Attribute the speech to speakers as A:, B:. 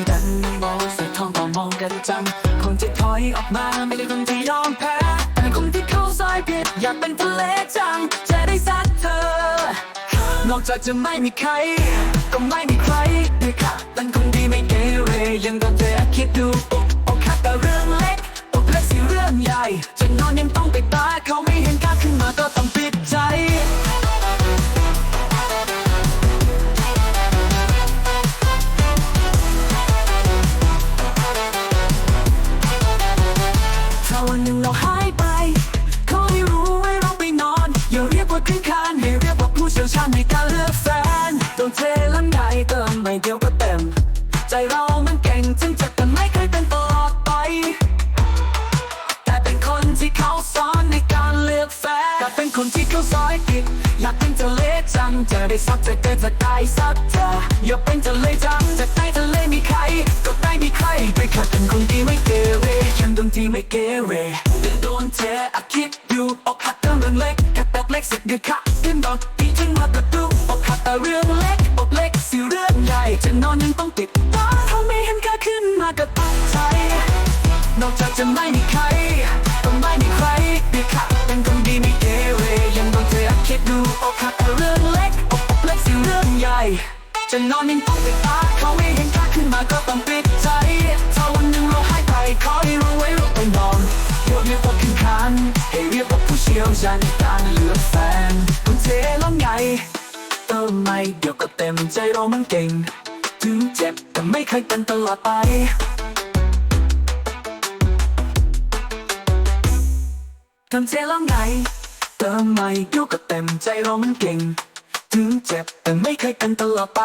A: ยดันมองใส่ทองต่อมองกันจัง คนที่ถอยออกมาไม่ได้คนที่ยอมแพ้ แต่คนที่เข้าซอยผิดอยากเป็นทะเลจัง จะได้ซัดเธอ นอกจากจะไม่มีใคร ก็ไม่มีใครด้วยค่ะเป็นคนดีไม่เกเรยังต้องเธอคิดดู เราหายไป เขาให้รู้ไว้เราไปนอน อย่าเรียกว่าขึ้นคานให้เรียกว่าผู้เชี่ยวชาญในการเลือกแฟนโดนเทลันใดเติมไม่เดียวก็เต็ม ใจเรามันเก่งถึงจะแต่ไม่เคยเป็นตลอดไป แต่เป็นคนที่เขาสอนในการเลือกแฟนแต่เป็นคนที่เขาซอยผิดอยากเป็นทะเลจังจะได้ซักจะเกิดจะได้ซักเธออย่าเป็นทะเลจังจะได้ ยังดนตรีไม่เกเรแต่โดนเทอะคิดอยู่อกหักแต่เรื่องเล็กแค่แตกเล็กสิเดือดค่ะขึ้นดอกตีถึงมากระตุกอกหักแต่เรื่องเล็กอกเล็กสิเรื่องใหญ่จะนอนยังต้องติดตาเขาไม่เห็นค่าขึ้นมาก็ตกใจนอกจากจะไม่มีใครก็ไม่มีใครดีค่ะเป็นคนดีไม่เกเรยังโดนเธอคิดดูอกหักแต่เรื่องเล็กอกอกเล็กสิเรื่องใหญ่จะนอนยังต้องปิดตาเขาไม่เห็นค่าขึ้นมาก็ต้องปิดใจ ให้เรียกว่าผู้เชี่ยวชาญในการเลือกแฟนคุณเทแล้วไงเติมไม่เดี๋ยวก็เต็มใจเรามันเก่ง ถึงเจ็บแต่ไม่เคยเป็นตลอดไปทำเสียแล้วไงเติมใหม่เดี๋ยวก็เต็มใจเรามันเก่ง ถึงเจ็บแต่ไม่เคยเป็นตลอดไป